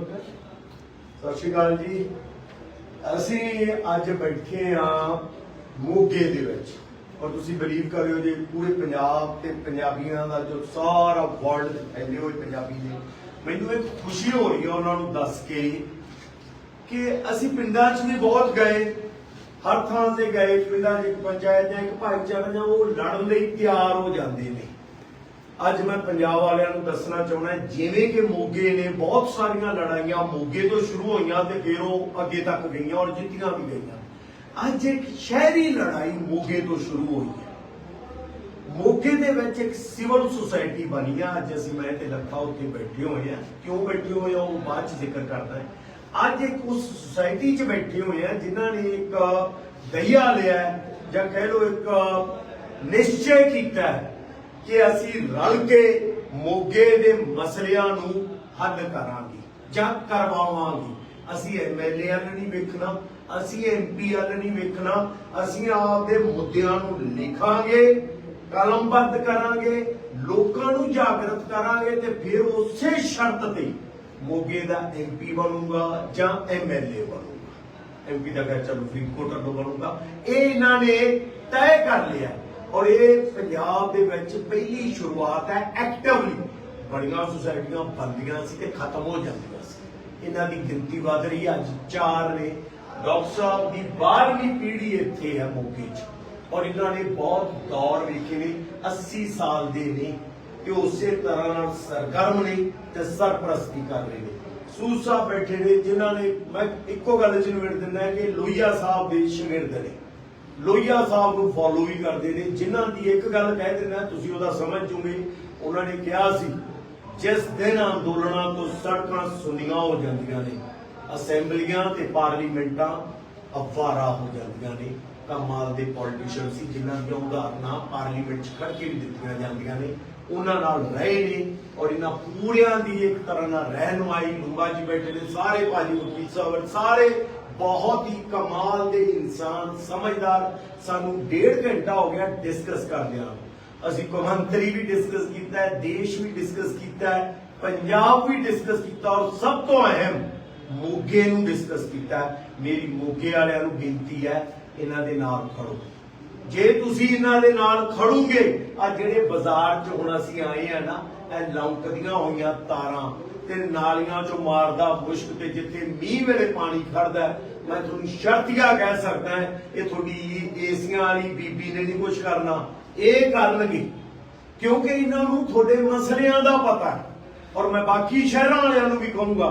ਸਤਿ ਸ਼੍ਰੀ ਅਕਾਲ ਜੀ। ਅਸੀਂ ਅੱਜ ਬੈਠੇ ਆ ਮੋਗੇ ਦੇ ਵਿੱਚ। ਔਰ ਤੁਸੀਂ ਬਲੀਵ ਕਰਿਓ ਜੇ ਪੂਰੇ ਪੰਜਾਬ ਤੇ ਪੰਜਾਬੀਆਂ ਦਾ ਜੋ ਸਾਰਾ ਵਰਲਡ ਫੈਲੇ ਹੋਏ ਪੰਜਾਬੀ ਨੇ। ਮੈਨੂੰ ਇੱਕ ਖੁਸ਼ੀ ਹੋ ਰਹੀ ਹੈ ਉਹਨਾਂ ਨੂੰ ਦੱਸ ਕੇ ਕਿ ਅਸੀਂ ਪਿੰਡਾਂ 'ਚ ਵੀ ਬਹੁਤ ਗਏ। ਹਰ ਥਾਂ ਤੇ ਗਏ। ਪਿੰਡਾਂ 'ਚ ਇੱਕ ਪੰਚਾਇਤ ਜਾਂ ਇੱਕ ਭਾਈਚਾਰਾ ਜਾਂ ਉਹ ਲੜਨ ਲਈ ਤਿਆਰ ਹੋ ਜਾਂਦੇ ਨੇ। ਅੱਜ ਮੈਂ ਪੰਜਾਬ ਵਾਲਿਆਂ ਨੂੰ ਦੱਸਣਾ ਚਾਹੁੰਦਾ ਜਿਵੇਂ ਕਿ ਮੋਗੇ ਨੇ ਬਹੁਤ ਸਾਰੀਆਂ ਲੜਾਈਆਂ ਮੋਗੇ ਤੋਂ ਸ਼ੁਰੂ ਹੋਈਆਂ ਤੇ ਫਿਰ ਉਹ ਅੱਗੇ ਤੱਕ ਗਈਆਂ ਔਰ ਜਿੱਤੀਆਂ ਵੀ ਗਈਆਂ। ਅੱਜ ਇੱਕ ਸ਼ਹਿਰੀ ਲੜਾਈ ਮੋਗੇ ਤੋਂ ਸ਼ੁਰੂ ਹੋਈ ਹੈ। ਮੋਗੇ ਦੇ ਵਿੱਚ ਇੱਕ ਸਿਵਲ ਸੁਸਾਇਟੀ ਬਣੀ ਆ। ਅੱਜ ਅਸੀਂ ਮੈਂ ਤੇ ਲੱਖਾ ਉੱਥੇ ਬੈਠੇ ਹੋਏ ਆ। ਕਿਉਂ ਬੈਠੇ ਹੋਏ ਆ, ਉਹ ਬਾਅਦ ਚ ਜ਼ਿਕਰ ਕਰਦਾ ਹੈ। ਅੱਜ ਇੱਕ ਉਸ ਸੁਸਾਇਟੀ 'ਚ ਬੈਠੇ ਹੋਏ ਆ, ਜਿਨ੍ਹਾਂ ਨੇ ਇੱਕ ਦਈਆ ਲਿਆ ਜਾਂ ਕਹਿ ਲਓ ਇੱਕ ਨਿਸ਼ਚੈ ਕੀਤਾ ਹੈ ਕਿ ਅਸੀਂ ਰਲ ਕੇ ਮੋਗੇ ਦੇ ਮਸਲਿਆਂ ਨੂੰ ਹੱਲ ਕਰਾਂਗੇ ਜਾਂ ਕਰਵਾਵਾਂਗੇ। ਅਸੀਂ ਐਮਐਲਏ ਵੱਲ ਨਹੀਂ ਵੇਖਣਾ, ਅਸੀਂ ਐਮਪੀ ਵੱਲ ਨਹੀਂ ਵੇਖਣਾ, ਅਸੀਂ ਆਪਦੇ ਮੁੱਦਿਆਂ ਨੂੰ ਲਿਖਾਂਗੇ ਕਲਮਬੱਧ ਕਰਾਂਗੇ, ਲੋਕਾਂ ਨੂੰ ਜਾਗਰਤ ਕਰਾਂਗੇ ਤੇ ਫਿਰ ਉਸੇ ਸ਼ਰਤ ਤੇ ਮੋਗੇ ਦਾ ਐਮਪੀ ਬਣੂਗਾ ਜਾਂ ਐਮਐਲਏ ਬਣੂਗਾ। ਐਮਪੀ ਦਾ ਕਹਿ ਚਲੋ ਫਰੀਦਕੋਟ ਤੋਂ ਬਣੂਗਾ। ਇਹ ਇਹਨਾਂ ਨੇ ਤੈਅ ਕਰ ਲਿਆ। ਔਰ ਇਹ ਪੰਜਾਬ ਦੇ ਵਿੱਚ ਪਹਿਲੀ ਸ਼ੁਰੂਆਤ ਹੈ ਐਕਟਿਵਲੀ ਬੜੀਆਂ ਸੁਸਾਇਟੀਆਂ ਬੰਦੀਆਂ ਸੀ ਤੇ ਖਤਮ ਹੋ ਜਾਂਦੀਆਂ ਸੀ। ਇਹਨਾਂ ਦੀ ਗਿਣਤੀ ਵਧ ਰਹੀ ਹੈ। ਅੱਜ ਚਾਰ ਨੇ। ਡਾਕਟਰ ਸਾਹਿਬ ਦੀ 12ਵੀਂ ਪੀੜ੍ਹੀ ਇੱਥੇ ਹੈ ਮੋਗੇ 'ਚ। ਔਰ ਇਹਨਾਂ ਨੇ ਬਹੁਤ ਦੌਰ ਵੇਖੇ ਨੇ 80 ਸਾਲ ਦੇ ਨੇ ਤੇ ਉਸੇ ਤਰ੍ਹਾਂ ਨਾਲ ਸਰਗਰਮ ਨੇ ਤੇ ਸਰਪ੍ਰਸਤੀ ਕਰ ਰਹੇ ਨੇ। ਸੂਦ ਬੈਠੇ ਨੇ, ਜਿਨ੍ਹਾਂ ਨੇ, ਮੈਂ ਇੱਕੋ ਗੱਲ ਚ ਨਿਬੇੜ ਦਿੰਦਾ ਕਿ ਲੋਹੀਆ ਸਾਹਿਬ ਦੇ ਸ਼ਾਗਿਰਦ ਨੇ। ਲੋਹੀਆ ਸਾਹਿਬ ਨੂੰ ਫੋਲੋ ਵੀ ਕਰਦੇ ਨੇ, ਜਿਨ੍ਹਾਂ ਦੀ ਇੱਕ ਗੱਲ ਕਹਿ ਦਿੰਦਾ, ਤੁਸੀਂ ਉਹਦਾ ਸਮਝ ਜੂਗੇ, ਉਹਨਾਂ ਨੇ ਕਿਹਾ ਸੀ, ਜਿਸ ਦਿਨ ਅੰਦੋਲਨਾਂ ਤੋਂ ਸੜਕਾਂ ਸੁੰਨੀਆਂ ਹੋ ਜਾਂਦੀਆਂ ਨੇ, ਅਸੈਂਬਲੀਆਂ ਤੇ ਪਾਰਲੀਮੈਂਟਾਂ ਅਫਵਾਰਾ ਹੋ ਜਾਂਦੀਆਂ ਨੇ ਕਮਾਲ ਦੇ ਪੋਲੀਟੀਸ਼ੀਅਨ ਸੀ, ਜਿਨ੍ਹਾਂ ਦੀਆਂ ਉਦਾਹਰਨਾਂ ਪਾਰਲੀਮੈਂਟ 'ਚ ਖੜ ਕੇ ਵੀ ਦਿੱਤੀਆਂ ਜਾਂਦੀਆਂ ਨੇ, ਉਹਨਾਂ ਨਾਲ ਰਹੇ ਨੇ, ਔਰ ਇਹਨਾਂ ਪੂਰਿਆਂ ਦੀ ਇੱਕ ਤਰ੍ਹਾਂ ਨਾਲ ਰਹਿਨੁਮਾਈ ਲੂੰਬਾ ਜੀ ਬੈਠੇ ਨੇ, ਸਾਰੇ ਭਾਜੀ ਵਕੀਲ ਸਾਹਿਬ, ਸਾਰੇ ਬਹੁਤ ਹੀ ਕਮਾਲ ਦੇ ਇਨਸਾਨ, ਸਮਝਦਾਰ, ਸਾਨੂੰ ਡੇਢ ਘੰਟਾ ਹੋ ਗਿਆ ਡਿਸਕਸ ਕਰਦਿਆਂ ਅਸੀਂ ਕੌਮਾਂਤਰੀ ਵੀ ਡਿਸਕਸ ਕੀਤਾ ਹੈ, ਦੇਸ਼ ਵੀ ਡਿਸਕਸ ਕੀਤਾ ਹੈ, ਪੰਜਾਬ ਵੀ ਡਿਸਕਸ ਕੀਤਾ ਔਰ ਸਭ ਤੋਂ ਅਹਿਮ ਮੋਗੇ ਨੂੰ ਡਿਸਕਸ ਕੀਤਾ ਮੇਰੀ ਮੋਗੇ ਵਾਲਿਆਂ ਨੂੰ ਬੇਨਤੀ ਹੈ, ਇਹਨਾਂ ਦੇ ਨਾਲ ਖੜੋ। ਜੇ ਤੁਸੀਂ ਇਹਨਾਂ ਦੇ ਨਾਲ ਖੜੋਗੇ ਆ ਜਿਹੜੇ ਬਾਜ਼ਾਰ 'ਚ ਹੁਣ ਅਸੀਂ ਆਏ ਆ ਨਾ, ਇਹ ਲੌਂਕਦੀਆਂ ਹੋਈਆਂ ਤਾਰਾਂ ਤੇ ਨਾਲੀਆਂ 'ਚੋਂ ਮਾਰਦਾ ਮੁਸ਼ਕ ਤੇ ਜਿੱਥੇ ਮੀਂਹ ਵੇਲੇ ਪਾਣੀ ਖੜਦਾ ਮੈਂ ਤੁਹਾਨੂੰ ਸ਼ਰਤੀਆ ਕਹਿ ਸਕਦਾ ਇਹ ਤੁਹਾਡੀ ਏਸੀਆਂ ਵਾਲੀ ਬੀਬੀ ਨੇ ਨਹੀਂ ਕੁਝ ਕਰਨਾ। ਇਹ ਕਰਨਗੇ, ਕਿਉਂਕਿ ਇਹਨਾਂ ਨੂੰ ਤੁਹਾਡੇ ਮਸਲਿਆਂ ਦਾ ਪਤਾ ਹੈ। ਔਰ ਮੈਂ ਬਾਕੀ ਸ਼ਹਿਰਾਂ ਵਾਲਿਆਂ ਨੂੰ ਵੀ ਕਹੂੰਗਾ,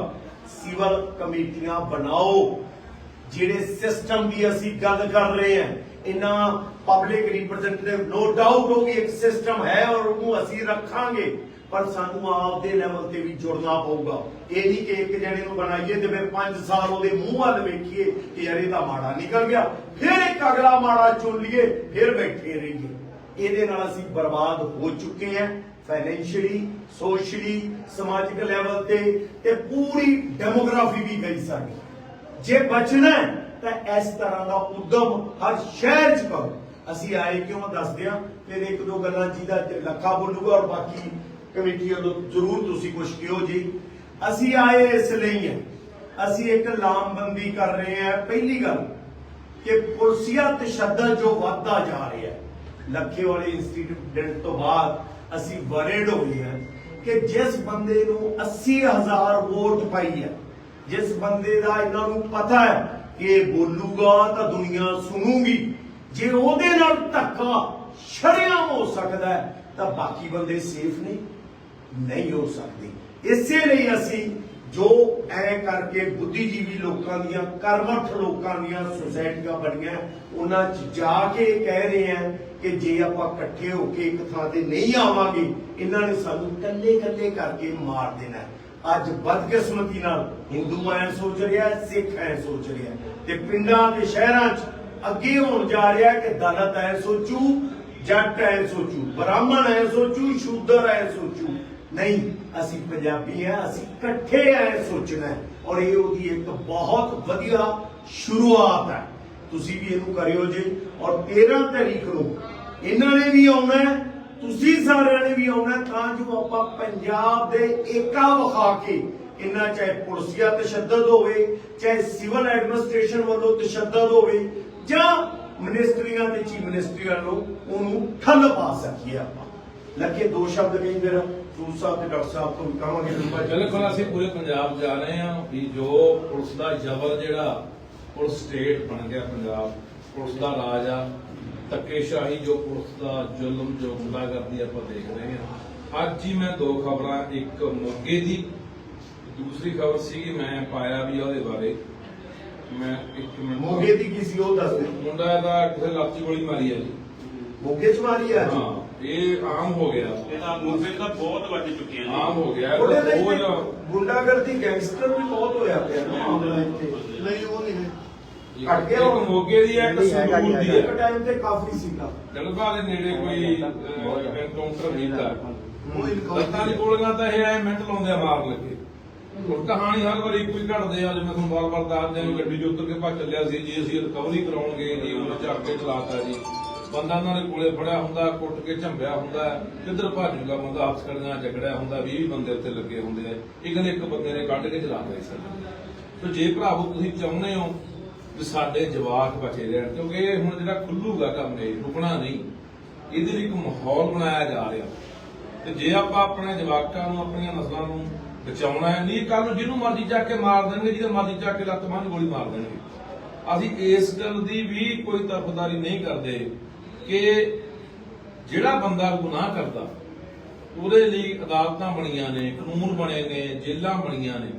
ਸਿਵਲ ਕਮੇਟੀਆਂ ਬਣਾਓ। ਜਿਹੜੇ ਸਿਸਟਮ ਦੀ ਅਸੀਂ ਗੱਲ ਕਰ ਰਹੇ ਹਾਂ, ਇਹਨਾਂ ਪਬਲਿਕ ਰਿਪਰੈਜ਼ੈਂਟੇਟਿਵ ਨੋ ਡਾਊਟ ਉਹ ਇੱਕ ਸਿਸਟਮ ਹੈ ਔਰ ਉਹਨੂੰ ਅਸੀਂ ਰੱਖਾਂਗੇ। ਪਰ ਸਾਨੂੰ ਆਪ ਦੇ ਲੈਵਲ ਤੇ ਵੀ ਜੁੜਨਾ ਪਊਗਾ। ਇਹ ਨਹੀਂ ਕਿ ਇੱਕ ਜਣੇ ਨੂੰ ਬਣਾਈਏ ਤੇ ਫਿਰ 5 ਸਾਲ ਉਹਦੇ ਮੂੰਹ ਵੱਲ ਵੇਖੀਏ ਕਿ ਯਾਰ ਇਹ ਤਾਂ ਮਾੜਾ ਨਿਕਲ ਗਿਆ। ਫਿਰ ਇੱਕ ਅਗਲਾ ਮਾੜਾ ਚੁਣ ਲਈਏ, ਫਿਰ ਬੈਠੇ ਰਹੀਏ। ਇਹਦੇ ਨਾਲ ਅਸੀਂ ਬਰਬਾਦ ਹੋ ਚੁੱਕੇ ਹਾਂ ਫਾਈਨੈਂਸ਼ੀਅਲੀ ਸੋਸ਼ਲੀ ਸਮਾਜਿਕ ਲੈਵਲ ਤੇ ਤੇ ਪੂਰੀ ਡੈਮੋਗ੍ਰਾਫੀ ਵੀ ਗਈ ਸਾਡੀ। ਜੇ ਬਚਣਾ ਤਾਂ ਇਸ ਤਰ੍ਹਾਂ ਦਾ ਉਦਮ ਹਰ ਸ਼ਹਿਰ 'ਚ ਕਰੋ। ਅਸੀਂ ਆਏ ਕਿਉਂ ਦੱਸਦੇ ਆ ਫਿਰ ਇੱਕ ਦੋ ਗੱਲਾਂ ਜਿਹਦਾ ਲੱਖਾ ਬੋਲੂਗਾ ਔਰ ਬਾਕੀ ਕਮੇਟੀ ਵੱਲੋਂ ਜ਼ਰੂਰ ਤੁਸੀਂ ਕੁਝ ਕਿਹੋ ਜੀ ਅਸੀਂ ਆਏ ਇਸ ਲਈ ਹੈ। ਅਸੀਂ ਇੱਕ ਲਾਮਬੰਦੀ ਕਰ ਰਹੇ ਹਾਂ। ਪਹਿਲੀ ਗੱਲ ਕਿ ਪੁਲਸੀਆ ਤਸ਼ੱਦਦ ਜੋ ਵੱਧਦਾ ਜਾ ਰਿਹਾ ਹੈ ਲੱਖੇ ਵਾਲੇ ਇੰਸਟੀਟਿਊਟ ਤੋਂ ਬਾਅਦ ਅਸੀਂ ਵਰੇਡ ਹੋ ਗਏ ਹਾਂ ਕਿ ਜਿਸ ਬੰਦੇ ਨੂੰ 80000 ਵੋਟ ਪਾਈ ਹੈ, ਜਿਸ ਬੰਦੇ ਦਾ ਇਹਨਾਂ ਨੂੰ ਪਤਾ ਹੈ ਕਿ ਇਹ ਬੋਲੂਗਾ ਤਾਂ ਦੁਨੀਆ ਸੁਣੂਗੀ। ਜੇ ਉਹਦੇ ਨਾਲ ਧੱਕਾ, ਸ਼ਰਿਆਮ ਹੋ ਸਕਦਾ ਤਾਂ ਬਾਕੀ ਬੰਦੇ ਸੇਫ ਨਹੀਂ ਨਹੀਂ ਹੋ ਸਕਦੀ। ਇਸੇ ਲਈ ਅਸੀਂ ਜੋ ਐ ਕਰਕੇ ਬੁੱਧੀਜੀਵੀ ਲੋਕਾਂ ਦੀਆਂ, ਕਰਮਠ ਲੋਕਾਂ ਦੀਆਂ ਸੁਸਾਇਟੀਆਂ ਬਣੀਆਂ, ਉਹਨਾਂ 'ਚ ਜਾ ਕੇ ਕਹਿ ਰਹੇ ਆ ਕਿ ਜੇ ਆਪਾਂ ਇਕੱਠੇ ਹੋ ਕੇ ਇੱਕ ਥਾਂ ਤੇ ਨਹੀਂ ਆਵਾਂਗੇ, ਇਹਨਾਂ ਨੇ ਸਾਨੂੰ ਕੱਲੇ ਕੱਲੇ ਕਰਕੇ ਮਾਰ ਦੇਣਾ ਅੱਜ ਬਦਕਿਸਮਤੀ ਨਾਲ ਹਿੰਦੂ ਐ ਸੋਚ ਰਿਹਾ, ਸਿੱਖ ਐ ਸੋਚ ਰਿਹਾ ਤੇ ਪਿੰਡਾਂ ਤੇ ਸ਼ਹਿਰਾਂ 'ਚ ਅੱਗੇ ਹੋਣ ਜਾ ਰਿਹਾ ਕਿ ਦਲਤ ਐ ਸੋਚੂ, ਜੱਟ ਐ ਸੋਚੂ, ਬ੍ਰਾਹਮਣ ਐ ਸੋਚੂ, ਸ਼ੂਦਰ ਐ ਸੋਚੂ। ਨਹੀਂ, ਅਸੀਂ ਪੰਜਾਬੀ ਆ, ਅਸੀਂ ਇਕੱਠੇ ਐ ਸੋਚਣਾ ਹੈ। ਔਰ ਇਹ ਉਹਦੀ ਇੱਕ ਬਹੁਤ ਵਧੀਆ ਸ਼ੁਰੂਆਤ ਹੈ। ਤੁਸੀਂ ਵੀ ਇਹਨੂੰ ਕਰਿਓ ਜੀ। ਔਰ 13 ਤਾਰੀਖ ਨੂੰ ਇਹਨਾਂ ਨੇ ਵੀ ਆਉਣਾ ਤੁਸੀਂ ਸਾਰਿਆਂ ਨੇ ਵੀ ਆਉਣਾ ਤਾਂ ਜੋ ਆਪਾਂ ਪੰਜਾਬ ਦੇ ਏਕਾ ਵਿਖਾ ਕੇ ਇੰਨਾ ਚਾਹੇ ਪੁਲਿਸੀਆ ਤਸ਼ੱਦਦ ਹੋਵੇ, ਚਾਹੇ ਸਿਵਲ ਐਡਮਿਨਿਸਟ੍ਰੇਸ਼ਨ ਵੱਲੋਂ ਤਸ਼ੱਦਦ ਹੋਵੇ, ਜਾਂ ਮਿਨਿਸਟਰੀਆਂ ਤੇ ਚੀਫ ਮਿਨਿਸਟਰੀ ਵੱਲੋਂ ਉਹਨੂੰ ਠੱਲ ਪਾ ਸਕੀਏ ਆਪਾਂ। ਲੱਗੇ ਦੋ ਸ਼ਬਦ ਕਹੀ ਮੇਰਾ। ਸੂਰ ਸਾਹਿਬ ਤੇ ਡਾਕਟਰ ਸਾਹਿਬ ਤੋਂ ਵੀ ਕਹਾਂਗੇ ਰੂਪਾ। ਬਿਲਕੁਲ ਅਸੀਂ ਪੂਰੇ ਪੰਜਾਬ ਜਾ ਰਹੇ ਹਾਂ ਵੀ ਜੋ ਪੁਲਿਸ ਦਾ ਜ਼ਬਰ ਜਿਹੜਾ ਪੁਲਿਸ ਸਟੇਟ ਬਣ ਗਿਆ ਪੰਜਾਬ ਪੁਲਿਸ ਦਾ ਰਾਜ ਆ ਧੱਕੇਸ਼ਾਹੀ ਜੋ ਪੁਲਿਸ ਦਾ ਜ਼ੁਲਮ ਜੋ ਗੁੰਡਾਗਰਦੀ ਆਪਾਂ ਦੇਖ ਰਹੇ ਹਾਂ। ਅੱਜ ਹੀ ਮੈਂ ਦੋ ਖਬਰਾਂ ਇੱਕ ਮੋਗੇ ਦੀ ਦੂਸਰੀ ਖਬਰ ਸੀਗੀ ਮੈਂ ਪਾਇਆ ਵੀ ਉਹਦੇ ਬਾਰੇ। ਮੈਂ ਇੱਕ ਮਿੰਟ ਮੋਗੇ ਦੀ ਕੀ ਸੀ ਉਹ ਦੱਸ ਦੇ ਮੁੰਡਾ ਦਾ ਕਿਸੇ ਲਾਤੀ ਗੋਲੀ ਮਾਰੀ ਹੈ ਜੀ। ਮੋਗੇ ਚ ਮਾਰੀ ਆ ਜੀ ਹਾਂ। ਇਹ ਆਮ ਹੋ ਗਿਆ। ਇਹਦਾ ਮੂਵੀ ਤਾਂ ਬਹੁਤ ਵੱਜ ਚੁੱਕੀਆਂ ਨੇ ਆਮ ਹੋ ਗਿਆ। ਉਹਦੇ ਲਈ ਉਹ ਤੇ ਜੋ ਗੁੰਡਾਗਰਦੀ ਗੈਂਗਸਟਰ ਵੀ ਬਹੁਤ ਹੋਇਆ ਪਿਆ ਨਾ। ਮਾਮਲਾ ਇੱਥੇ ਨਹੀਂ ਉਹ ਨਹੀਂ ਹੈ। ਘੱਟ ਗਿਆ ਇੱਕ ਹੁਣ। ਮੋਗੇ ਦੀ ਹੈ ਇੱਕ ਨਹੀਂ, ਹੈਗਾ ਜੀ, ਸੰਗਰੂਰ ਦੀ ਇੱਕ ਹੈ। ਟਾਈਮ ਤੇ ਕਾਫੀ ਸੀਗਾ। ਜਲਵਾ ਦੇ ਨੇੜੇ ਕੋਈ ਐਨਕਾਊਂਟਰ ਕੀਤਾ। ਉਹ ਲੱਤਾਂ ਦੀ ਗੋਲੀਆਂ ਤਾਂ ਇਹ ਐ ਮਿੰਟ ਲਾਉਂਦੇ ਆ ਮਾਰ ਲੱਗੇ। ਹੁਣ ਕਹਾਣੀ ਹਰ ਵਾਰੀ ਕੋਈ ਘੜਦੇ ਆ ਜਿਵੇਂ ਤੁਹਾਨੂੰ ਬਾਰ-ਬਾਰ ਦੱਸਦੇ ਆ ਵੀ ਗੱਡੀ 'ਚ ਉੱਤਰ ਕੇ ਭੱਜ ਚੱਲਿਆ ਸੀ ਜੀ ਅਸੀਂ ਰਿਕਵਰੀ ਕਰਾਉਣਗੇ ਜੀ ਉਹਨੂੰ ਚੱਕ ਕੇ ਚਲਾਤਾ ਜੀ। ਬੰਦਾ ਉਹਨਾਂ ਦੇ ਕੋਲੇ ਫੜਿਆ ਹੁੰਦਾ, ਕੁੱਟ ਕੇ ਝੰਬਿਆ ਹੁੰਦਾ, ਕਿੱਧਰ ਭੱਜੂਗਾ ਬੰਦਾ, ਆਪਸ ਕਰਨਾ ਝਗੜਿਆ ਹੁੰਦਾ 20 ਬੰਦੇ ਉੱਤੇ ਲੱਗੇ ਹੁੰਦੇ ਆ ਇਹ ਕਹਿੰਦੇ ਇੱਕ ਬੰਦੇ ਨੇ ਕੱਢ ਕੇ ਚਲਾ ਰਿਹਾ ਸੀ। ਤੇ ਜੇ ਭਰਾਵੋ ਤੁਸੀਂ ਚਾਹੁੰਦੇ ਹੋ ਵੀ ਸਾਡੇ ਜਵਾਕ ਬਚੇ ਰਹਿਣ, ਕਿਉਂਕਿ ਇਹ ਹੁਣ ਜਿਹੜਾ ਖੁੱਲੂਗਾ ਕੰਮ ਇਹ, ਰੁਕਣਾ ਨਹੀਂ, ਇਹਦੇ ਲਈ ਇੱਕ ਮਾਹੌਲ ਬਣਾਇਆ ਜਾ ਰਿਹਾ। ਤੇ ਜੇ ਆਪਾਂ ਆਪਣੇ ਜਵਾਕਾਂ ਨੂੰ, ਆਪਣੀਆਂ ਨਸਲਾਂ ਨੂੰ ਬਚਾਉਣਾ ਹੈ, ਨਹੀਂ ਕੱਲ ਨੂੰ ਜਿਹਨੂੰ ਮਰਜ਼ੀ ਚੱਕ ਕੇ ਮਾਰ ਦੇਣਗੇ, ਜਿਹਦੇ ਮਰਜ਼ੀ ਚੱਕ ਕੇ ਲੱਤ ਬਾਂਹ ਗੋਲੀ ਮਾਰ ਦੇਣਗੇ। ਅਸੀਂ ਇਸ ਗੱਲ ਦੀ ਵੀ ਕੋਈ ਤਰਫਦਾਰੀ ਨਹੀਂ ਕਰਦੇ। ਕਿ ਜਿਹੜਾ ਬੰਦਾ ਗੁਨਾਹ ਕਰਦਾ, ਉਹਦੇ ਲਈ ਅਦਾਲਤਾਂ ਬਣੀਆਂ ਨੇ, ਕਾਨੂੰਨ ਬਣੇ ਨੇ ਜੇਲਾਂ ਬਣੀਆਂ ਨੇ।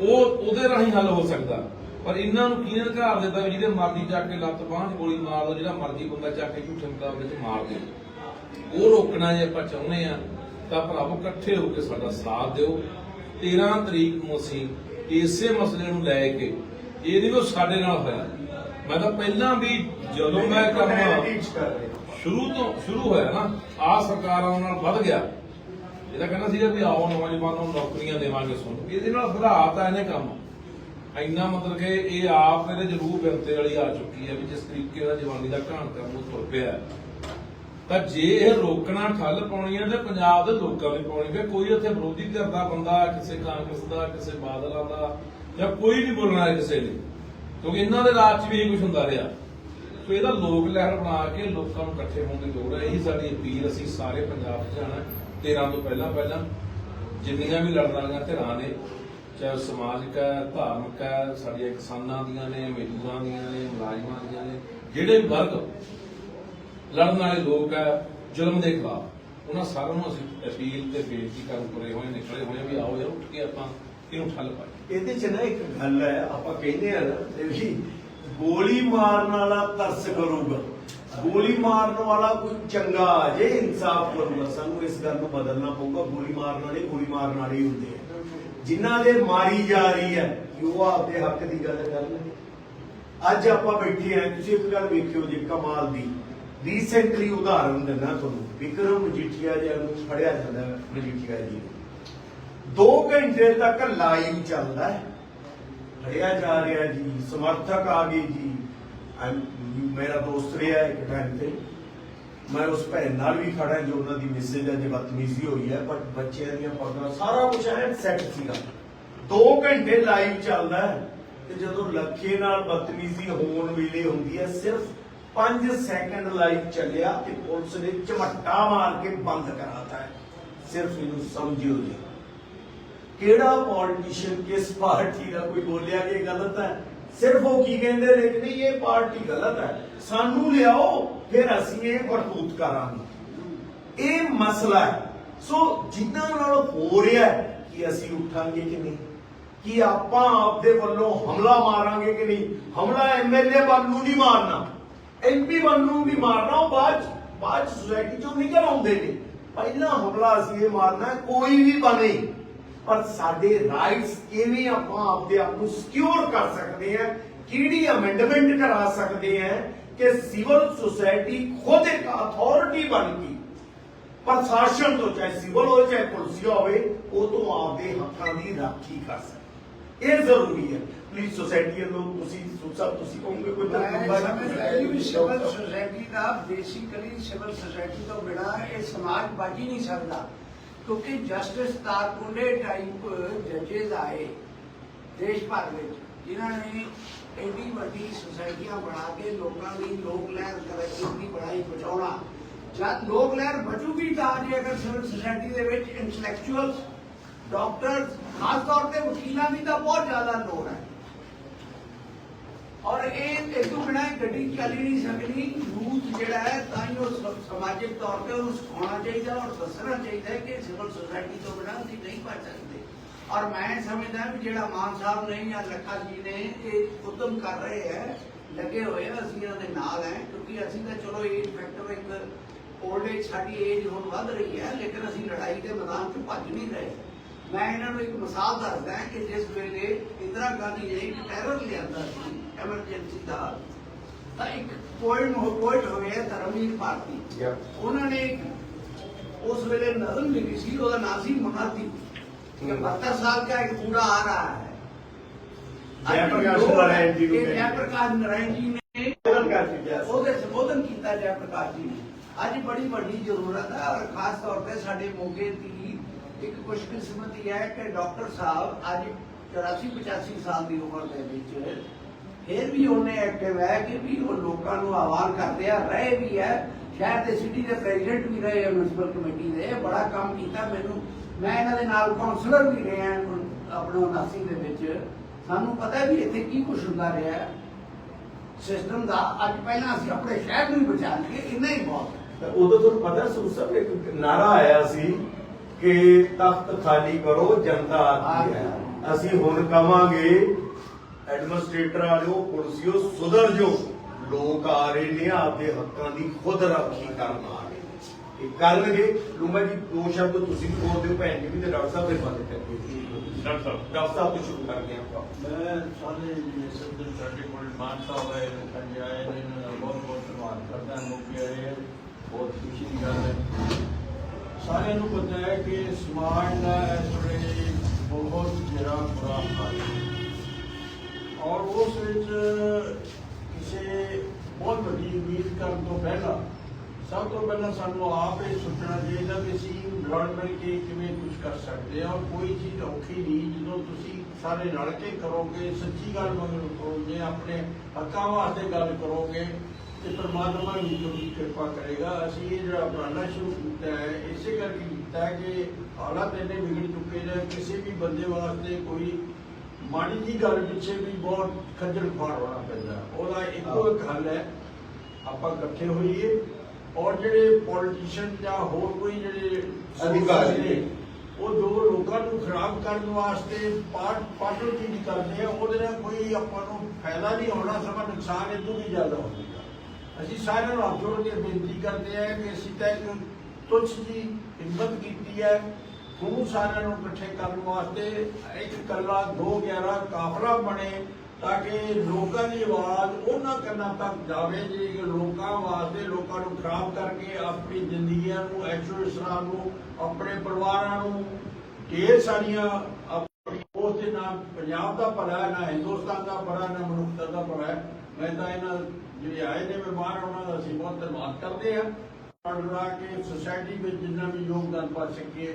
ਉਹ, ਉਹਦੇ ਰਾਹੀਂ ਹੱਲ ਹੋ ਸਕਦਾ। ਪਰ ਇਹਨਾਂ ਨੂੰ ਕੀ ਅਧਿਕਾਰ ਦਿੱਤਾ ਵੀ ਜਿਹਦੇ ਮਰਜ਼ੀ ਚੱਕ ਕੇ ਲੱਤ ਬਾਂਹ 'ਚ ਗੋਲੀ ਮਾਰ ਦੋ, ਜਿਹੜਾ ਮਰਜ਼ੀ ਬੰਦਾ ਚੱਕ ਕੇ ਝੂਠੇ ਮੁਕਾਬਲੇ 'ਚ ਮਾਰ ਦੇ। ਉਹ ਰੋਕਣਾ ਜੇ ਆਪਾਂ ਚਾਹੁੰਦੇ ਆ ਤਾਂ ਭਰਾਵੋ ਇਕੱਠੇ ਹੋ ਕੇ ਸਾਡਾ ਸਾਥ ਦਿਓ। 13 ਤਰੀਕ ਨੂੰ ਅਸੀਂ ਇਸੇ ਮਸਲੇ ਨੂੰ ਲੈ ਕੇ, ਇਹ ਨਹੀਂ ਉਹ ਸਾਡੇ ਨਾਲ ਹੋਇਆ। ਮੈਂ ਤਾਂ ਪਹਿਲਾਂ ਵੀ ਜਦੋਂ ਮੈਂ ਕੰਮ ਟੀਚ ਕਰ ਰਹੇ। ਸ਼ੁਰੂ ਤੋਂ ਸ਼ੁਰੂ ਹੋਇਆ ਨਾ ਆ ਸਰਕਾਰਾਂ ਨਾਲ ਵੱਧ ਗਿਆ। ਇਹਦਾ ਕਹਿੰਦਾ ਸੀਗਾ ਵੀ ਆਓ ਨੌਜਵਾਨਾਂ ਨੂੰ ਨੌਕਰੀਆਂ ਦੇਵਾਂਗੇ ਸੁਣ ਇਹਦੇ ਨਾਲ ਵਧਾਤਾ ਇਹਨੇ ਕੰਮ। ਇੰਨਾ ਮਤਲਬ ਕਿ ਇਹ ਆਪ ਇਹਦੇ ਜਰੂਰ ਬਿਰਤੇ ਵਾਲੀ ਆ ਚੁੱਕੀ ਹੈ ਵੀ ਜਿਸ ਤਰੀਕੇ ਦਾ ਜਵਾਨੀ ਦਾ ਘਾਣ ਕਰਨ ਨੂੰ ਤੁਰ ਪਿਆ। ਤਾਂ ਜੇ ਇਹ ਰੋਕਣਾ ਠੱਲ ਪਾਉਣੀ ਹੈ ਤੇ ਪੰਜਾਬ ਦੇ ਲੋਕਾਂ ਨੇ ਪਾਉਣੀ ਹੈ ਕੋਈ ਉੱਥੇ ਵਿਰੋਧੀ ਧਿਰ ਦਾ ਬੰਦਾ ਕਿਸੇ ਕਾਂਗਰਸ ਦਾ ਕਿਸੇ ਬਾਦਲਾਂ ਦਾ ਜਾਂ ਕੋਈ ਨਹੀਂ ਬੋਲਣਾ ਕਿਸੇ ਨੇ। ਕਿਉਂਕਿ ਇਹਨਾਂ ਦੇ ਰਾਜ 'ਚ ਵੀ ਇਹ ਕੁਝ ਹੁੰਦਾ ਰਿਹਾ। ਸੋ ਇਹਦਾ ਲੋਕ ਲਹਿਰ ਬਣਾ ਕੇ ਲੋਕਾਂ ਨੂੰ ਇਕੱਠੇ ਹੋਣ ਦੀ ਲੋੜ ਹੈ ਇਹੀ ਸਾਡੀ ਅਪੀਲ, ਅਸੀਂ ਸਾਰੇ ਪੰਜਾਬ 'ਚ ਜਾਣਾ। 13 ਤੋਂ ਪਹਿਲਾਂ ਪਹਿਲਾਂ ਜਿੰਨੀਆਂ ਵੀ ਲੜਨ ਵਾਲੀਆਂ ਧਿਰਾਂ ਨੇ, ਚਾਹੇ ਸਮਾਜਿਕ ਹੈ, ਧਾਰਮਿਕ ਹੈ, ਸਾਡੀਆਂ ਕਿਸਾਨਾਂ ਦੀਆਂ ਨੇ, ਮਜ਼ਦੂਰਾਂ ਦੀਆਂ ਨੇ, ਮੁਲਾਜ਼ਮਾਂ ਦੀਆਂ ਨੇ, ਜਿਹੜੇ ਵੀ ਵਰਗ ਲੜਨ ਵਾਲੇ ਲੋਕ ਹੈ, ਜ਼ੁਲਮ ਦੇ ਖਿਲਾਫ, ਉਹਨਾਂ ਸਾਰਿਆਂ ਨੂੰ ਅਸੀਂ ਅਪੀਲ ਤੇ ਬੇਨਤੀ ਕਰਨ ਤੁਰੇ ਹੋਏ, ਨਿਕਲੇ ਹੋਏ ਵੀ ਆਓ ਯਾਰ ਉੱਠ ਕੇ ਆਪਾਂ ਇਹਨੂੰ ਠੱਲ ਪਾਈਏ। ਇਹਦੇ ਚ ਨਾ ਇੱਕ ਗੱਲ ਹੈ, ਆਪਾਂ ਕਹਿੰਦੇ ਆ ਨਾ ਇਹ ਵੀ ਗੋਲੀ ਮਾਰਨ ਵਾਲਾ ਤਰਸ ਕਰੂਗਾ। ਗੋਲੀ ਮਾਰਨ ਵਾਲਾ ਕੋਈ ਚੰਗਾ ਆ ਜੇ ਇਨਸਾਫ ਕਰੂਗਾ ਸਾਨੂੰ ਇਸ ਗੱਲ ਨੂੰ ਬਦਲਣਾ ਪਊਗਾ। ਗੋਲੀ ਮਾਰਨ ਵਾਲੇ ਗੋਲੀ ਮਾਰਨ ਵਾਲੇ ਹੀ ਹੁੰਦੇ ਆ। ਜਿਨ੍ਹਾਂ ਦੇ ਮਾਰੀ ਜਾ ਰਹੀ ਹੈ, ਕਿ ਉਹ ਆਪਦੇ ਹੱਕ ਦੀ ਗੱਲ ਕਰਨ। ਅੱਜ ਆਪਾਂ ਬੈਠੇ ਆ ਤੁਸੀਂ ਇੱਕ ਗੱਲ ਵੇਖਿਓ ਜੇ ਕਮਾਲ ਦੀ। ਰੀਸੈਂਟਲੀ ਉਦਾਹਰਨ ਦਿੰਦਾ ਤੁਹਾਨੂੰ। ਵਿਕਰਮ ਮਜੀਠੀਆ ਜੀ ਨੂੰ ਫੜਿਆ ਜਾਂਦਾ ਮਜੀਠੀਆ ਜੀ 2 ਘੰਟੇ ਤੱਕ ਲਾਈਵ ਚੱਲਦਾ ਹੈ। ਫੜਿਆ ਜਾ ਰਿਹਾ ਜੀ ਸਮਰਥਕ ਆ ਗਏ ਜੀ ਮੇਰਾ ਦੋਸਤ ਰਿਹਾ ਇੱਕ ਟਾਈਮ ਤੇ ਮੈਂ ਉਸ ਭੈਣ ਨਾਲ ਵੀ ਖੜਾ ਜੋ ਉਹਨਾਂ ਦੀ ਮੈਸੇਜ ਅੱਜ ਬਦਤਮੀਜ਼ੀ ਹੋਈ ਹੈ ਬਟ ਬੱਚਿਆਂ ਦੀਆਂ ਪੱਗਾਂ ਸਾਰਾ ਕੁਝ ਐਨ ਸੈੱਟ ਸੀਗਾ 2 ਘੰਟੇ ਲਾਈਵ ਚੱਲਦਾ ਹੈ ਤੇ ਜਦੋਂ ਲੱਖੇ ਨਾਲ ਬਦਤਮੀਜ਼ੀ ਹੋਣ ਵੇਲੇ ਹੁੰਦੀ ਹੈ ਸਿਰਫ 5 ਸੈਕਿੰਡ ਲਾਈਵ ਚੱਲਿਆ ਤੇ ਪੁਲਿਸ ਨੇ ਝਮੱਟਾ ਮਾਰ ਕੇ ਬੰਦ ਕਰਾਤਾ ਹੈ ਸਿਰਫ ਇਹਨੂੰ ਸਮਝਿਓ ਜੀ ਕਿਹੜਾ ਪੋਲੀਟੀਸ਼ੀਅਨ ਕਿਸ ਪਾਰਟੀ ਦਾ ਕੋਈ ਬੋਲਿਆ ਕਿ ਇਹ ਗਲਤ ਹੈ? ਸਿਰਫ ਉਹ ਕੀ ਕਹਿੰਦੇ ਨੇ ਕਿ ਨਹੀਂ, ਇਹ ਪਾਰਟੀ ਗਲਤ ਹੈ। ਸਾਨੂੰ ਲਿਆਓ, ਫਿਰ ਅਸੀਂ ਇਹ ਵਰਤੂਤ ਕਰਾਂਗੇ। ਇਹ ਮਸਲਾ ਹੈ। ਸੋ ਜਿੰਨਾਂ ਨਾਲ ਹੋ ਰਿਹਾ ਕਿ ਅਸੀਂ ਉੱਠਾਂਗੇ ਕਿ ਨਹੀਂ? ਕਿ ਆਪਾਂ ਆਪਦੇ ਵੱਲੋਂ ਹਮਲਾ ਮਾਰਾਂਗੇ ਕਿ ਨਹੀਂ? ਹਮਲਾ ਐਮਐਲਏ ਵੱਲ ਨੂੰ ਨਹੀਂ ਮਾਰਨਾ। ਐਮਪੀ ਵੱਲ ਨੂੰ ਵੀ ਮਾਰਨਾ, ਉਹ ਬਾਅਦ 'ਚ- ਬਾਅਦ ਸੁਸਾਇਟੀ ਚੋਂ ਨਿਕਲ ਆਉਂਦੇ ਨੇ। ਪਹਿਲਾ ਹਮਲਾ ਅਸੀਂ ਇਹ ਮਾਰਨਾ, ਕੋਈ ਵੀ ਬਣੇ। ਪਰ ਸਾਡੇ ਰਾਈਟਸ ਕਿਵੇਂ ਆਪਾਂ ਆਪਦੇ ਆਪ ਨੂੰ ਸਿਕਿਉਰ ਕਰ ਸਕਦੇ ਹਾਂ? ਕਿਹੜੀ ਅਮੈਂਡਮੈਂਟ ਕਰਾ ਸਕਦੇ ਹਾਂ ਕਿ ਸਿਵਲ ਸੁਸਾਇਟੀ ਖੁਦ ਇੱਕ ਅਥਾਰਟੀ ਬਣ ਗਈ? ਪ੍ਰਸ਼ਾਸਨ ਤੋਂ ਚਾਹੇ ਸਿਵਲ ਹੋਵੇ ਚਾਹੇ ਪੁਲਿਸੀਆ ਹੋਵੇ ਉਹ ਤੋਂ ਆਪਦੇ ਹੱਕਾਂ ਦੀ ਰਾਖੀ ਕਰ ਸਕੇ ਇਹ ਜ਼ਰੂਰੀ ਹੈ। ਪਲੀਜ਼ ਸੋਸਾਇਟੀ ਵੱਲੋਂ ਤੁਸੀਂ ਸੂਚਾ ਤੁਸੀਂ ਕਹੋਗੇ ਕੋਈ ਮੈਂ ਸਿਵਲ ਸੁਸਾਇਟੀ ਦਾ ਬੇਸਿਕਲੀ ਸਿਵਲ ਸੁਸਾਇਟੀ ਤੋਂ ਬਿਨਾ ਇਹ ਸਮਾਜ ਹੀ ਨਹੀਂ ਸਕਦਾ ਕਿਉਂਕਿ ਜਸਟਿਸ ਤਾਰਕੁੰਡੇ ਟਾਈਪ ਜੱਜੇਸ ਆਏ ਦੇਸ਼ ਭਰ ਵਿੱਚ ਜਿਨ੍ਹਾਂ ਨੇ ਐਡੀ ਵੱਡੀ ਸੁਸਾਇਟੀਆਂ ਬਣਾ ਕੇ ਲੋਕਾਂ ਦੀ ਲੋਕ ਲਹਿਰ ਕਰੈਕਟਰ ਦੀ ਬੜਾਈ ਬਚਾਉਣਾ ਜਦ ਲੋਕ ਲਹਿਰ ਬਚੂਗੀ ਤਾਂ ਜੇ ਅਗਰ ਸਿਵਲ ਸੁਸਾਇਟੀ ਦੇ ਵਿੱਚ ਇੰਟੈਲੈਕਚੁਅਲਸ ਡਾਕਟਰਸ ਖਾਸ ਤੌਰ ਤੇ ਵਕੀਲਾਂ ਦੀ ਤਾਂ ਬਹੁਤ ਜ਼ਿਆਦਾ ਲੋੜ ਹੈ ਔਰ ਇਹ ਇਹ ਤੋਂ ਬਿਨਾਂ ਗੱਡੀ ਚੱਲ ਹੀ ਨਹੀਂ ਸਕਦੀ। ਯੂਥ ਜਿਹੜਾ ਹੈ, ਤਾਂ ਹੀ ਉਹ ਸਮਾਜਿਕ ਤੌਰ ਤੇ ਉਹਨੂੰ ਸਿਖਾਉਣਾ ਚਾਹੀਦਾ ਔਰ ਦੱਸਣਾ ਚਾਹੀਦਾ ਕਿ ਸਿਵਲ ਸੁਸਾਇਟੀ ਤੋਂ ਬਿਨਾਂ ਅਸੀਂ ਨਹੀਂ ਬਚ ਸਕਦੇ। ਔਰ ਮੈਂ ਸਮਝਦਾ ਵੀ ਜਿਹੜਾ ਮਾਨ ਸਾਹਿਬ ਨੇ ਜਾਂ ਲੱਖਾ ਜੀ ਨੇ ਇਹ ਉਦਮ ਕਰ ਰਹੇ ਹੈ, ਲੱਗੇ ਹੋਏ ਆ, ਅਸੀਂ ਇਹਨਾਂ ਦੇ ਨਾਲ ਹੈ, ਕਿਉਂਕਿ ਅਸੀਂ ਤਾਂ ਚਲੋ ਏਜ ਫੈਕਟਰ ਇੱਕ 올ਡ ਏਜ ਸਾਡੀ ਏਜ ਹੁਣ ਵੱਧ ਰਹੀ ਹੈ, ਲੇਕਿਨ ਅਸੀਂ ਲੜਾਈ ਦੇ ਮੈਦਾਨ 'ਚ ਭੱਜ ਨਹੀਂ ਰਹੇ। ਮੈਂ ਇਹਨਾਂ ਨੂੰ ਇੱਕ ਮਿਸਾਲ ਦੱਸਦਾ ਕਿ ਜਿਸ ਵੇਲੇ ਇੰਦਰਾ ਗਾਂਧੀ ਨੇ ਟੈਰਰ ਲਿਆਂਦਾ ਸੀ ਐਮਰਜੈਂਸੀ ਦਾ। ਤਾਂ ਇੱਕ ਪੋਇਟ ਹੋ ਹੋ ਗਿਆ ਧਰਮਵੀਰ ਭਾਰਤੀ। ਉਹਨਾਂ ਨੇ ਉਸ ਵੇਲੇ ਨਜ਼ਮ ਲਿਖੀ ਸੀ ਉਹਦਾ ਨਾਮ ਸੀ ਮਹਾਤੀ। ਕਿ 72 ਸਾਲ ਦਾ ਇੱਕ ਪੂਰਾ ਆ ਰਹਾ ਹੈ। ਜੈ ਪ੍ਰਕਾਸ਼ ਨਾਰਾਇਣ ਜੀ ਨੂੰ ਜੈ ਪ੍ਰਕਾਸ਼ ਨਾਰਾਇਣ ਜੀ ਉਹਦੇ ਸੰਬੋਧਨ ਕੀਤਾ ਜੈ ਪ੍ਰਕਾਸ਼ ਜੀ ਨੇ। ਅੱਜ ਬੜੀ ਵੱਡੀ ਜ਼ਰੂਰਤ ਹੈ ਔਰ ਖਾਸ ਤੌਰ ਤੇ ਸਾਡੇ ਮੋਗੇ ਦੀ ਇੱਕ ਖੁਸ਼ਕਿਸਮਤੀ ਹੈ ਕਿ ਡਾਕਟਰ ਸਾਹਿਬ ਅੱਜ 84 85 ਸਾਲ ਦੀ ਉਮਰ ਦੇ ਵਿੱਚ ਫਿਰ ਵੀ ਉਹਨੇ ਐਕਟਿਵ ਹੈ ਕਿ ਵੀ ਉਹ ਲੋਕਾਂ ਨੂੰ ਆਹਵਾਨ ਕਰਦੇ ਆ ਰਹੇ ਵੀ ਹੈ। ਸ਼ਹਿਰ ਦੇ ਸਿਟੀ ਦੇ ਪ੍ਰੈਜ਼ੀਡੈਂਟ ਵੀ ਰਹੇ ਮਿਊਨਿਸਪਲ ਕਮੇਟੀ ਦੇ। ਬੜਾ ਕੰਮ ਕੀਤਾ ਮੈਨੂੰ। ਮੈਂ ਇਹਨਾਂ ਦੇ ਨਾਲ ਕਾਉਂਸਲਰ ਵੀ ਰਿਹਾ ਆਪਣੇ 79 ਦੇ ਵਿੱਚ। ਸਾਨੂੰ ਪਤਾ ਵੀ ਇੱਥੇ ਕੀ ਕੁਝ ਹੁੰਦਾ ਰਿਹਾ ਸਿਸਟਮ ਦਾ ਅੱਜ ਪਹਿਲਾਂ ਅਸੀਂ ਆਪਣੇ ਸ਼ਹਿਰ ਨੂੰ ਬਚਾ ਲਈਏ ਇੰਨਾ ਹੀ ਬਹੁਤ। ਉਦੋਂ ਤੁਹਾਨੂੰ ਪਤਾ ਸੂ ਸਭ ਇੱਕ ਨਾਰਾ ਆਇਆ ਸੀ ਕਿ ਤਖਤ ਖਾਲੀ ਕਰੋ ਜਨਤਾ ਆਤੀ ਹੈ। ਅਸੀਂ ਹੁਣ ਕਵਾਂਗੇ ਐਡਮਿਨਿਸਟ੍ਰੇਟਰ ਵਾਲਿਓ ਪੁਲਿਸਿਓ ਸੁਧਰ ਜੋ ਲੋਕ ਆ ਰਹੇ ਨੇ ਆਪਦੇ ਹੱਕਾਂ ਦੀ ਖੁਦ ਰਾਖੀ ਕਰਨ ਆ ਰਹੇ ਨੇ। ਇਹ ਕਰਨਗੇ। ਲੂਮਾ ਜੀ ਦੋ ਸ਼ਬਦ ਤੁਸੀਂ ਵੀ ਬੋਲ ਦਿਓ ਭੈਣ ਜੀ ਵੀ ਤੇ ਡਾਕਟਰ ਸਾਹਿਬ ਦੇ ਬੰਦ ਕਰਕੇ ਡਾਕਟਰ ਸਾਹਿਬ। ਡਾਕਟਰ ਸਾਹਿਬ ਤੋਂ ਸ਼ੁਰੂ ਕਰਦੇ ਹਾਂ ਆਪਾਂ। ਮੈਂ ਸਾਰੇ ਸੱਜਣ ਸਾਡੇ ਕੋਲ ਮਾਨ ਸਾਹਿਬ ਆਏ ਨੇ ਸਾਡੇ ਆਏ ਨੇ ਇਹਨਾਂ ਦਾ ਬਹੁਤ ਬਹੁਤ ਧੰਨਵਾਦ ਕਰਦਾ ਹਾਂ ਮੁੱਕੇ ਆਏ ਹੈ। ਬਹੁਤ ਖੁਸ਼ੀ ਦੀ ਗੱਲ ਹੈ। ਸਾਰਿਆਂ ਨੂੰ ਪਤਾ ਹੈ ਕਿ ਸਮਾਜ ਦਾ ਇਸ ਵੇਲੇ ਬਹੁਤ ਜਿਹੜਾ ਬੁਰਾ ਹਾਲ ਹੈ। ਔਰ ਉਸ ਵਿੱਚ ਕਿਸੇ ਬਹੁਤ ਵੱਡੀ ਉਮੀਦ ਕਰਨ ਤੋਂ ਪਹਿਲਾਂ, ਸਭ ਤੋਂ ਪਹਿਲਾਂ ਸਾਨੂੰ ਆਪ ਇਹ ਸੋਚਣਾ ਚਾਹੀਦਾ ਕਿ ਅਸੀਂ ਰਲ ਮਿਲ ਕੇ ਕਿਵੇਂ ਕੁਝ ਕਰ ਸਕਦੇ ਹਾਂ। ਔਰ ਕੋਈ ਚੀਜ਼ ਔਖੀ ਨਹੀਂ, ਜਦੋਂ ਤੁਸੀਂ ਸਾਰੇ ਰਲ ਕੇ ਕਰੋਗੇ, ਸੱਚੀ ਗੱਲ ਮੰਗਣ ਕਰੋਗੇ ਆਪਣੇ ਹੱਕਾਂ ਵਾਸਤੇ ਗੱਲ ਕਰੋਗੇ, ਤੇ ਪਰਮਾਤਮਾ ਵੀ ਤੁਹਾਡੀ ਕਿਰਪਾ ਕਰੇਗਾ। ਅਸੀਂ ਇਹ ਜਿਹੜਾ ਉਪਰਾਲਾ ਸ਼ੁਰੂ ਕੀਤਾ ਹੈ, ਇਸੇ ਕਰਕੇ ਕੀਤਾ ਕਿ ਹਾਲਾਤ ਇੰਨੇ ਵਿਗੜ ਚੁੱਕੇ ਨੇ, ਕਿਸੇ ਵੀ ਬੰਦੇ ਵਾਸਤੇ ਕੋਈ ਮਾੜੀ ਜੀ ਗੱਲ ਪਿੱਛੇ ਵੀ ਬਹੁਤ ਖੱਜਲ ਖੁਆਰ ਹੋਣਾ ਪੈਂਦਾ। ਉਹਦਾ ਇੱਕੋ ਇੱਕ ਹੱਲ ਹੈ ਆਪਾਂ ਇਕੱਠੇ ਹੋਈਏ ਔਰ ਜਿਹੜੇ ਪੋਲੀਟੀਸ਼ੀਅਨ ਜਾਂ ਹੋਰ ਕੋਈ ਜਿਹੜੇ ਅਧਿਕਾਰੀ ਨੇ ਉਹ ਜੋ ਲੋਕਾਂ ਨੂੰ ਖਰਾਬ ਕਰਨ ਵਾਸਤੇ ਪਾਰਟ ਪਾਰਟਲ ਕੀ ਕਰਦੇ ਆ ਉਹਦੇ ਨਾਲ ਕੋਈ ਆਪਾਂ ਨੂੰ ਫਾਇਦਾ ਨਹੀਂ ਹੋਣਾ ਸਮਾਂ ਨੁਕਸਾਨ ਇਹ ਤੋਂ ਵੀ ਜ਼ਿਆਦਾ ਹੋਵੇਗਾ ਅਸੀਂ ਸਾਰਿਆਂ ਨੂੰ ਹੱਥ ਜੋੜ ਕੇ ਬੇਨਤੀ ਕਰਦੇ ਆ ਕਿ ਅਸੀਂ ਤਾਂ ਇੱਕ ਤੁੱਛ ਜੀ ਹਿੰਮਤ ਕੀਤੀ ਹੈ ਹੁਣ ਸਾਰਿਆਂ ਨੂੰ ਇਕੱਠੇ ਕਰਨ ਵਾਸਤੇ ਇੱਕ ਕੱਲਾ 211 ਕਾਫਲਾ ਬਣੇ ਤਾਂ ਕਿ ਲੋਕਾਂ ਦੀ ਆਵਾਜ਼ ਉਹਨਾਂ ਕੰਨਾਂ ਤੱਕ ਜਾਵੇ ਜਿਹੜੇ ਲੋਕਾਂ ਵਾਸਤੇ ਲੋਕਾਂ ਨੂੰ ਖਰਾਬ ਕਰਕੇ ਆਪਣੀ ਜ਼ਿੰਦਗੀਆਂ ਨੂੰ ਐਸ਼ੋ ਇਸਰਾ ਨੂੰ, ਆਪਣੇ ਪਰਿਵਾਰਾਂ ਨੂੰ ਢੇਰ ਸਾਰੀਆਂ ਉਸ ਦੇ ਨਾਲ, ਪੰਜਾਬ ਦਾ ਭਲਾ ਨਾ ਹਿੰਦੁਸਤਾਨ ਦਾ ਭਲਾ ਨਾ ਮਨੁੱਖਤਾ ਦਾ ਭਲਾ ਮੈਂ ਤਾਂ ਇਹਨਾਂ ਜਿਹੜੇ ਆਏ ਨੇ ਮਹਿਮਾਨ, ਉਹਨਾਂ ਦਾ ਅਸੀਂ ਬਹੁਤ ਧੰਨਵਾਦ ਕਰਦੇ ਹਾਂ। ਪੜਨਾ ਕਿ ਸੋਸਾਇਟੀ ਵਿੱਚ ਜਿੰਨਾ ਵੀ ਯੋਗਦਾਨ ਪਾ ਸਕੀਏ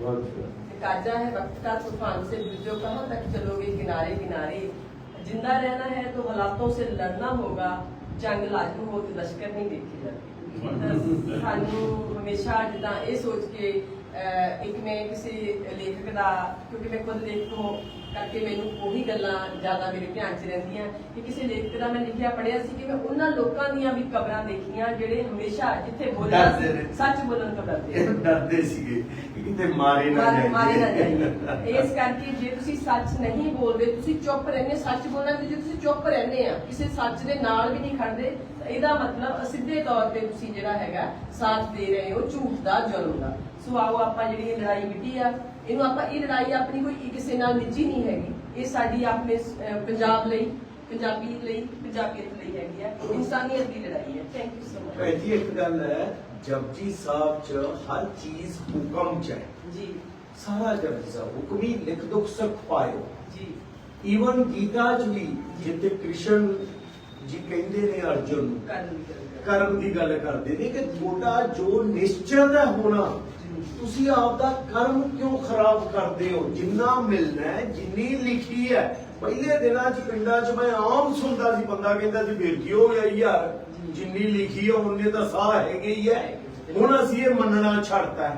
ਬਹੁਤ ਸ਼ੁਕਰੀਆ तकाजा है वक्त का तूफान से जूझो कहाँ तक चलोगे किनारे किनारे जिंदा रहना है तो हालातों से लड़ना होगा जंग लाजम हो तो लश्कर नहीं देखी जाती ਤਾਂ ਸਾਨੂੰ ਹਮੇਸ਼ਾ ਜਿੱਦਾਂ ਇਹ ਸੋਚ ਕੇ ਅਹ, ਇੱਕ ਮੈਂ ਕਿਸੇ ਲੇਖਕ ਦਾ ਕਿਉਂਕਿ ਮੈਂ ਖੁਦ ਲੇਖਕ ਹਾਂ ਕਰਕੇ ਮੈਨੂੰ ਉਹੀ ਗੱਲਾਂ ਜ਼ਿਆਦਾ ਮੇਰੇ ਧਿਆਨ 'ਚ ਰਹਿੰਦੀਆਂ ਕਿ ਕਿਸੇ ਲੇਖਕ ਦਾ ਮੈਂ ਲਿਖਿਆ ਪੜਿਆ ਸੀ ਕਿ ਮੈਂ ਉਹਨਾਂ ਲੋਕਾਂ ਦੀਆਂ ਵੀ ਕਬਰਾਂ ਦੇਖੀਆਂ ਜਿਹੜੇ ਹਮੇਸ਼ਾ ਜਿੱਥੇ ਬੋਲਣਾ ਡਰਦੇ ਨੇ। ਸੱਚ ਬੋਲਣ ਤੋਂ ਡਰਦੇ ਇਹ ਡਰਦੇ ਸੀਗੇ ਕਿ ਤੇ ਮਾਰੇ ਨਾ ਮਾਰੇ ਮਾਰੇ ਨਾ ਜਾਈਏ। ਜਾਈਏ ਇਸ ਕਰਕੇ ਜੇ ਤੁਸੀਂ ਸੱਚ ਨਹੀਂ ਬੋਲਦੇ ਤੁਸੀਂ ਚੁੱਪ ਰਹਿੰਦੇ ਸੱਚ ਬੋਲਣਾ ਤੇ ਜੇ ਤੁਸੀਂ ਚੁੱਪ ਰਹਿੰਦੇ ਆ ਕਿਸੇ ਸੱਚ ਦੇ ਨਾਲ ਵੀ ਨਹੀਂ ਖੜਦੇ ਤਾਂ ਇਹਦਾ ਮਤਲਬ ਸਿੱਧੇ ਤੌਰ ਤੇ ਤੁਸੀਂ ਜਿਹੜਾ ਹੈਗਾ ਸਾਥ ਦੇ ਰਹੇ ਹੋ ਝੂਠ ਦਾ ਜ਼ੁਲਮ ਦਾ। ਸੋ ਆਓ ਆਪਾਂ ਜਿਹੜੀ ਇਹ ਲੜਾਈ ਮਿੱਟੀ ਆ ਇਹਨੂੰ ਆਪਾਂ ਇਹ ਲੜਾਈ ਆਪਣੀ ਕੋਈ ਕਿਸੇ ਨਾਲ ਨਿੱਜੀ ਨਹੀਂ ਹੈਗੀ। ਇਹ ਸਾਡੀ ਆਪਣੇ ਪੰਜਾਬ ਲਈ ਪੰਜਾਬੀ ਲਈ ਪੰਜਾਬੀਅਤ ਲਈ ਹੈਗੀ ਆ। ਇਨਸਾਨੀਅਤ ਦੀ ਲੜਾਈ ਹੈ। ਥੈਂਕ ਯੂ ਸੋ ਮਚ ਭੈਣ ਜੀ ਇੱਕ ਗੱਲ ਹੈ ਜਪਜੀ ਸਾਹਿਬ ਚ ਹਰ ਚੀਜ਼ ਹੁਕਮ ਚ ਹੈ। ਜੀ। ਸਾਰਾ ਜਪਜੀ ਸਾਹਿਬ ਹੁਕਮੀ ਲਿਖ ਦੁਖ ਸੁਖ ਪਾਇਓ। ਜੀ। ਈਵਨ ਗੀਤਾ ਚ ਵੀ ਜਿੱਥੇ ਕ੍ਰਿਸ਼ਨ ਜੀ ਕਹਿੰਦੇ ਨੇ ਅਰਜੁਨ ਨੂੰ। ਕਰਮ ਦੀ ਗੱਲ ਕਰਦੇ ਨੇ ਕਿ ਤੁਹਾਡਾ ਜੋ ਨਿਸ਼ਚਿਤ ਹੈ ਹੋਣਾ ਤੁਸੀਂ ਆਪਦਾ ਕਰਮ ਕਿਉਂ ਖਰਾਬ ਕਰਦੇ ਹੋ? ਜਿੰਨਾ ਮਿਲਣਾ ਹੈ, ਜਿੰਨੀ ਲਿਖੀ ਹੈ। ਪਹਿਲੇ ਦਿਨਾਂ 'ਚ ਪਿੰਡਾਂ 'ਚ ਮੈਂ ਆਮ ਸੁਣਦਾ ਸੀ, ਬੰਦਾ ਕਹਿੰਦਾ ਸੀ, ਫਿਰ ਕੀ ਹੋ ਗਿਆ ਯਾਰ? ਜਿੰਨੀ ਲਿਖੀ ਹੈ, ਉਹਨੇ ਤਾਂ ਸਾਹ ਹੈਗੇ ਹੀ ਹੈ। ਹੁਣ ਅਸੀਂ ਇਹ ਮੰਨਣਾ ਛੱਡਤਾ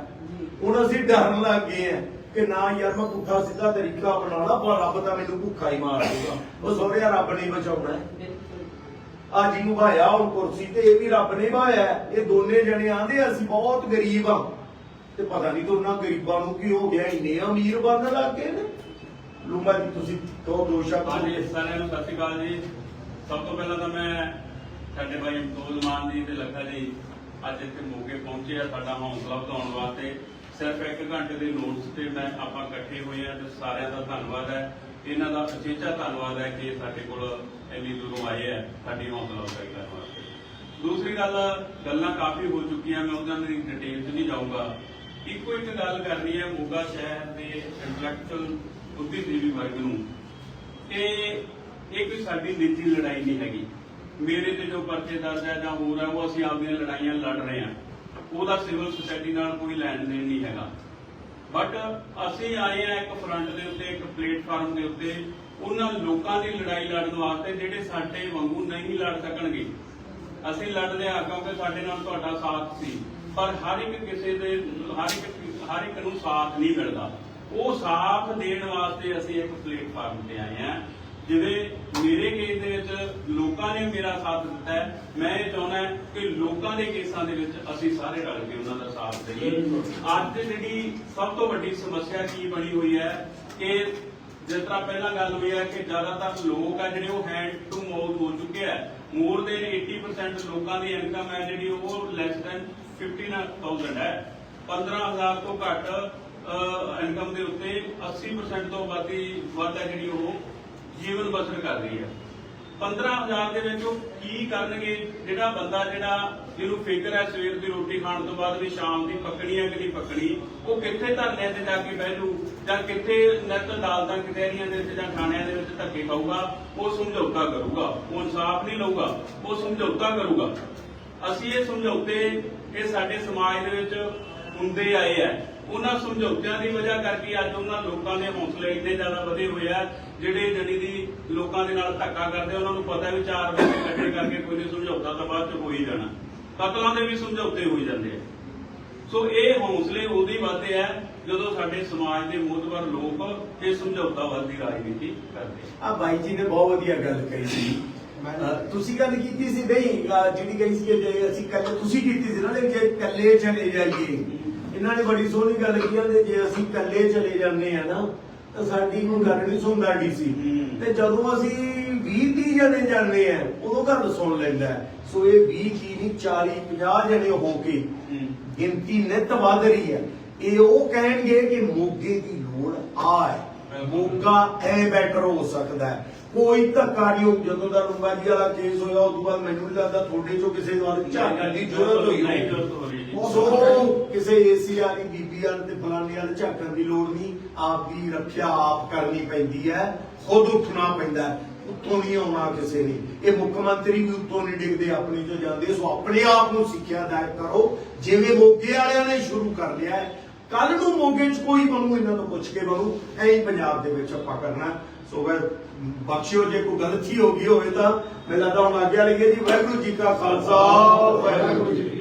ਹੁਣ ਅਸੀਂ ਡਰਨ ਲੱਗ ਗਏ ਆ ਕਿ ਨਾ ਯਾਰ, ਮੈਂ ਪੁੱਠਾ ਸਿੱਧਾ ਤਰੀਕਾ ਅਪਣਾਉਣਾ ਪਰ ਰੱਬ ਤਾਂ ਮੈਨੂੰ ਭੁੱਖਾ ਹੀ ਮਾਰ ਦੂਗਾ ਉਹ ਸੋਹਰਿਆ ਰੱਬ ਨੇ ਬਚਾਉਣਾ ਹੈ। ਬਿਲਕੁਲ ਅੱਜ ਨੂੰ ਭਾਇਆ ਹੁਣ ਕੁਰਸੀ ਤੇ, ਇਹ ਵੀ ਰੱਬ ਨੇ ਭਾਇਆ ਇਹ ਦੋਨੇ ਜਣੇ ਆਂਦੇ, ਅਸੀਂ ਬਹੁਤ ਗਰੀਬ ਆ ਤੇ ਪਤਾ ਨਹੀਂ ਦੋਨਾਂ ਗਰੀਬਾਂ ਨੂੰ ਕੀ ਹੋ ਗਿਆ ਇੰਨੇ ਅਮੀਰ ਬਣਨ ਲੱਗ ਗਏ ਨੇ। ਲੂੰਬਾ ਜੀ ਤੁਸੀਂ ਦੋ ਦੋ ਸ਼ਬਦ ਹਾਂਜੀ ਸਾਰਿਆਂ ਨੂੰ ਸਤਿ ਸ਼੍ਰੀ ਅਕਾਲ ਜੀ। ਸਭ ਤੋਂ ਪਹਿਲਾਂ ਤਾਂ ਮੈਂ ਸਾਡੇ ਭਾਈ ਅਬਦੁਲ ਮਾਨ ਜੀ ਤੇ ਲੱਖਾ ਜੀ ਅੱਜ ਇੱਥੇ ਮੋਗੇ ਪਹੁੰਚੇ ਆ ਸਾਡਾ ਹੌਸਲਾ ਵਧਾਉਣ ਵਾਸਤੇ। ਸਿਰਫ ਇੱਕ ਘੰਟੇ ਦੇ ਨੋਟਸ ਤੇ ਮੈਂ ਆਪਾਂ ਇਕੱਠੇ ਹੋਏ ਆ ਤੇ ਸਾਰਿਆਂ ਦਾ ਧੰਨਵਾਦ ਹੈ। ਇਹਨਾਂ ਦਾ ਅਚੇਚਾ ਧੰਨਵਾਦ ਹੈ ਕਿ ਸਾਡੇ ਕੋਲ ਇੰਨੀ ਦੂਰੋਂ ਆਏ ਆ ਸਾਡੀ ਹੌਸਲਾ ਅਫਜ਼ਾਈ ਕਰਨ ਵਾਸਤੇ। ਦੂਸਰੀ ਗੱਲ ਗੱਲਾਂ ਕਾਫੀ ਹੋ ਚੁੱਕੀਆਂ ਮੈਂ ਉਹਨਾਂ ਦੀ ਡਿਟੇਲ 'ਚ ਨਹੀਂ ਜਾਊਂਗਾ। ਇੱਕੋ ਇੱਕ ਗੱਲ ਕਰਨੀ ਹੈ ਮੋਗਾ ਸ਼ਹਿਰ ਦੇ ਇੰਟੈਲੈਕਚੁਅਲ ਬੁੱਧੀਜੀਵੀ ਵਰਗ ਨੂੰ ਇਹ ਇਹ ਕੋਈ ਸਾਡੀ ਨਿੱਜੀ ਲੜਾਈ ਨਹੀਂ ਹੈਗੀ। ਮੇਰੇ ਤੇ ਜੋ ਪਰਚੇ ਦਰਜ ਹੈ ਜਾਂ ਹੋਰ ਹੈ, ਉਹ ਅਸੀਂ ਆਪਦੀਆਂ ਲੜਾਈਆਂ ਲੜ ਰਹੇ ਹਾਂ। ਉਹਦਾ ਸਿਵਲ ਸੁਸਾਇਟੀ ਨਾਲ ਕੋਈ ਲੈਣ ਦੇਣ ਨਹੀਂ ਹੈਗਾ। ਬਟ ਅਸੀਂ ਆਏ ਆ ਇੱਕ ਫਰੰਟ ਦੇ ਉੱਤੇ, ਇੱਕ ਪਲੇਟਫਾਰਮ ਦੇ ਉੱਤੇ। ਉਹਨਾਂ ਲੋਕਾਂ ਦੀ ਲੜਾਈ ਲੜਨ ਵਾਸਤੇ ਜਿਹੜੇ ਸਾਡੇ ਵਾਂਗੂ ਨਹੀਂ ਲੜ ਸਕਣਗੇ। ਅਸੀਂ ਲੜਦੇ ਆ ਕਿਉਂਕਿ ਸਾਡੇ ਨਾਲ ਤੁਹਾਡਾ ਸਾਥ ਸੀ। ਪਰ ਹਰ ਇੱਕ ਕਿਸੇ ਦੇ, ਹਰ ਇੱਕ ਹਰ ਇੱਕ ਨੂੰ ਸਾਥ ਨਹੀਂ ਮਿਲਦਾ। ਉਹ ਸਾਥ ਦੇਣ ਵਾਸਤੇ ਅਸੀਂ ਇੱਕ ਪਲੇਟਫਾਰਮ ਤੇ ਆਏ ਆ ਜਿਵੇਂ ਮੇਰੇ ਕੇਸ ਦੇ ਵਿੱਚ ਲੋਕਾਂ ਨੇ ਮੇਰਾ ਸਾਥ ਦਿੱਤਾ ਹੈ। ਮੈਂ ਇਹ ਚਾਹੁੰਦਾ ਕਿ ਲੋਕਾਂ ਦੇ ਕੇਸਾਂ ਦੇ ਵਿੱਚ ਅਸੀਂ ਸਾਰੇ ਰਲ ਕੇ ਉਹਨਾਂ ਦਾ ਸਾਥ ਦੇਈਏ। ਅੱਜ ਜਿਹੜੀ ਸਭ ਤੋਂ ਵੱਡੀ ਸਮੱਸਿਆ ਕੀ ਬਣੀ ਹੋਈ ਹੈ ਕਿ ਜਿਸ ਤਰ੍ਹਾਂ ਪਹਿਲਾਂ ਗੱਲ ਹੋਈ ਹੈ ਕਿ ਜ਼ਿਆਦਾਤਰ ਲੋਕ ਆ ਜਿਹੜੇ ਉਹ ਹੈਂਡ ਟੂ ਮਾਊਥ ਹੋ ਚੁੱਕੇ ਆ। ਮੋਰ ਦੇਨ 80% ਲੋਕਾਂ ਦੀ ਇਨਕਮ ਹੈ ਜਿਹੜੀ ਉਹ ਲੈਸ ਦੈਨ 15000 ਹੈ। 15000 ਤੋਂ ਘੱਟ ਇਨਕਮ ਦੇ ਉੱਤੇ 80% ਤੋਂ ਵੱਧ ਵੱਧ ਹੈ ਜਿਹੜੀ ਉਹ ਜੀਵਨ ਬਸਰ ਕਰ ਰਹੀ ਹੈ। 15000 ਦੇ ਵਿੱਚ ਉਹ ਕੀ ਕਰਨਗੇ? ਜਿਹੜਾ ਬੰਦਾ ਜਿਹੜਾ ਜਿਹਨੂੰ ਫਿਕਰ ਹੈ ਸਵੇਰ ਦੀ ਰੋਟੀ ਖਾਣ ਤੋਂ ਬਾਅਦ ਵੀ ਸ਼ਾਮ ਦੀ ਪੱਕਣੀ ਹੈ ਕਿ ਨਹੀਂ ਪੱਕਣੀ, ਉਹ ਕਿੱਥੇ ਧਰਨੇ ਤੇ ਜਾ ਕੇ ਬਹਿ ਜੂ? ਜਾਂ ਕਿੱਥੇ ਨਿੱਤ ਅਦਾਲਤਾਂ ਕਚਹਿਰੀਆਂ ਦੇ ਵਿੱਚ ਜਾਂ ਥਾਣਿਆਂ ਦੇ ਵਿੱਚ ਧੱਕੇ ਖਾਊਗਾ? ਉਹ ਸਮਝੌਤਾ ਕਰੂਗਾ। ਉਹ ਇਨਸਾਫ ਨਹੀਂ ਲਊਗਾ। ਉਹ ਸਮਝੌਤਾ ਕਰੂਗਾ। ਅਸੀਂ ਇਹ ਸਮਝੌਤੇ ਇਹ ਸਾਡੇ ਸਮਾਜ ਦੇ ਵਿੱਚ ਹੁੰਦੇ ਆਏ ਆ। ਉਹਨਾਂ ਸਮਝੌਤਿਆਂ ਦੀ ਵਜ੍ਹਾ ਕਰਕੇ ਅੱਜ ਉਹਨਾਂ ਲੋਕਾਂ ਦੇ ਹੌਸਲੇ ਇੰਨੇ ਜ਼ਿਆਦਾ ਵਧੇ ਹੋਏ ਆ, ਜਿਹੜੇ ਜਣੀ ਦੀ ਲੋਕਾਂ ਦੇ ਨਾਲ ਧੱਕਾ ਕਰਦੇ ਉਹਨਾਂ ਨੂੰ ਪਤਾ ਵੀ ਚਾਰ ਬੰਦੇ ਇਕੱਠੇ ਕਰਕੇ ਕੋਈ ਨਹੀਂ, ਸਮਝੌਤਾ ਤਾਂ ਬਾਅਦ ਚ ਹੋ ਹੀ ਜਾਣਾ। ਕਤਲਾਂ ਦੇ ਵੀ ਸਮਝੌਤੇ ਹੋਈ ਜਾਂਦੇ ਆ। ਸੋ ਇਹ ਹੌਸਲੇ ਉਦੋਂ ਵਧਦੇ ਆ, ਜਦੋਂ ਸਾਡੇ ਸਮਾਜ ਦੇ ਮੋਦਵਰ ਲੋਕ ਇਹ ਸਮਝੌਤਾ ਵੱਲ ਦੀ ਰਾਜਨੀਤੀ ਕਰਦੇ ਆ। ਬਾਈ ਜੀ ਨੇ ਬਹੁਤ ਵਧੀਆ ਗੱਲ ਕਹੀ ਸੀ। ਅਹ ਤੁਸੀਂ ਗੱਲ ਕੀਤੀ ਸੀ ਨਹੀਂ ਅਹ ਜਿਹੜੀ ਕਹੀ ਸੀ ਜੇ ਅਸੀਂ ਕੱਲੇ ਤੁਸੀਂ ਕੀਤੀ ਸੀ ਨਾ ਕਿ ਜੇ ਕੱਲੇ ਚਲੇ ਜਾਈਏ। ਇਹਨਾਂ ਨੇ ਬੜੀ ਸੋਹਣੀ ਗੱਲ ਕੀਤੀ ਆ ਜੇ ਅਸੀਂ ਕੱਲੇ ਚਲੇ ਜਾਂਦੇ ਆ ਨਾ ਤਾਂ ਸਾਡੀ ਕੋਈ ਗੱਲ ਨਹੀਂ ਸੁਣਦਾ ਡੀਸੀ ਹੂੰ। ਤੇ ਜਦੋਂ ਅਸੀਂ 20 30 ਜਣੇ ਜਾਂਦੇ ਆ ਉਦੋਂ ਗੱਲ ਸੁਣ ਲੈਂਦਾ ਹੈ। ਸੋ ਇਹ 20 ਕੀ ਨਹੀਂ 40 50 ਜਣੇ ਹੋ ਕੇ ਗਿਣਤੀ ਨਿਤ ਵੱਧ ਰਹੀ ਹੈ। ਇਹ ਉਹ ਕਹਿਣਗੇ ਕਿ ਮੋਗੇ ਦੀ ਲੋੜ ਆ ਹੈ। ਮੋਗਾ ਐ ਬੈਟਰ ਹੋ ਸਕਦਾ ਹੈ। ਕੋਈ ਧੱਕਾ ਨਹੀਂ ਹੋ ਜਦੋਂ ਦਾ ਲੰਬਾਜੀ ਵਾਲਾ ਕੇਸ ਹੋਇਆ ਉਸ ਤੋਂ ਬਾਅਦ ਮੈਨੂੰ ਨਹੀਂ ਲੱਗਦਾ ਤੁਹਾਡੇ ਚੋਂ ਕਿਸੇ ਵਾਰ ਝਾਕਣ ਦੀ ਜ਼ਰੂਰਤ ਹੋਈ ਸੋ ਕਿਸੇ ਏਸੀ ਵਾਲੀ ਬੀਬੀ ਵਾਲ ਤੇ ਫਲਾਣੇ ਵਾਲ ਝਾਕਣ ਦੀ ਲੋੜ ਨਹੀਂ। ਆਪ ਦੀ ਰੱਖਿਆ ਆਪ ਕਰਨੀ ਪੈਂਦੀ ਹੈ। ਖੁਦ ਉੱਠਣਾ ਪੈਂਦਾ ਉੱਤੋਂ ਨਹੀਂ ਆਉਣਾ ਕਿਸੇ ਨੇ। ਇਹ ਮੁੱਖ ਮੰਤਰੀ ਵੀ ਉੱਤੋਂ ਨਹੀਂ ਡਿੱਗਦੇ ਆਪਣੀ ਤੋਂ ਜਾਂਦੇ। ਸੋ ਆਪਣੇ ਆਪ ਨੂੰ ਸਿੱਖਿਆ ਦਾਇਕ ਕਰੋ। ਜਿਵੇਂ ਮੋਗੇ ਵਾਲਿਆਂ ਨੇ ਸ਼ੁਰੂ ਕਰ ਲਿਆ ਹੈ ਕੱਲ ਨੂੰ ਮੋਗੇ 'ਚ ਕੋਈ ਬਣੂ, ਇਹਨਾਂ ਤੋਂ ਪੁੱਛ ਕੇ ਬਣੂ। ਐਂ ਹੀ ਪੰਜਾਬ ਦੇ ਵਿੱਚ ਆਪਾਂ ਕਰਨਾ ਸੋ ਵੈ, ਬਖਸ਼ਿਓ, ਜੇ ਕੋਈ ਗਲਤੀ ਹੋ ਗਈ ਹੋਵੇ ਤਾਂ, ਮੈਨੂੰ ਲੱਗਦਾ ਹੁਣ ਆਗਿਆ ਲਈਏ ਜੀ ਵਾਹਿਗੁਰੂ ਜੀ ਕਾ ਖਾਲਸਾ, ਵਾਹਿਗੁਰੂ ਜੀ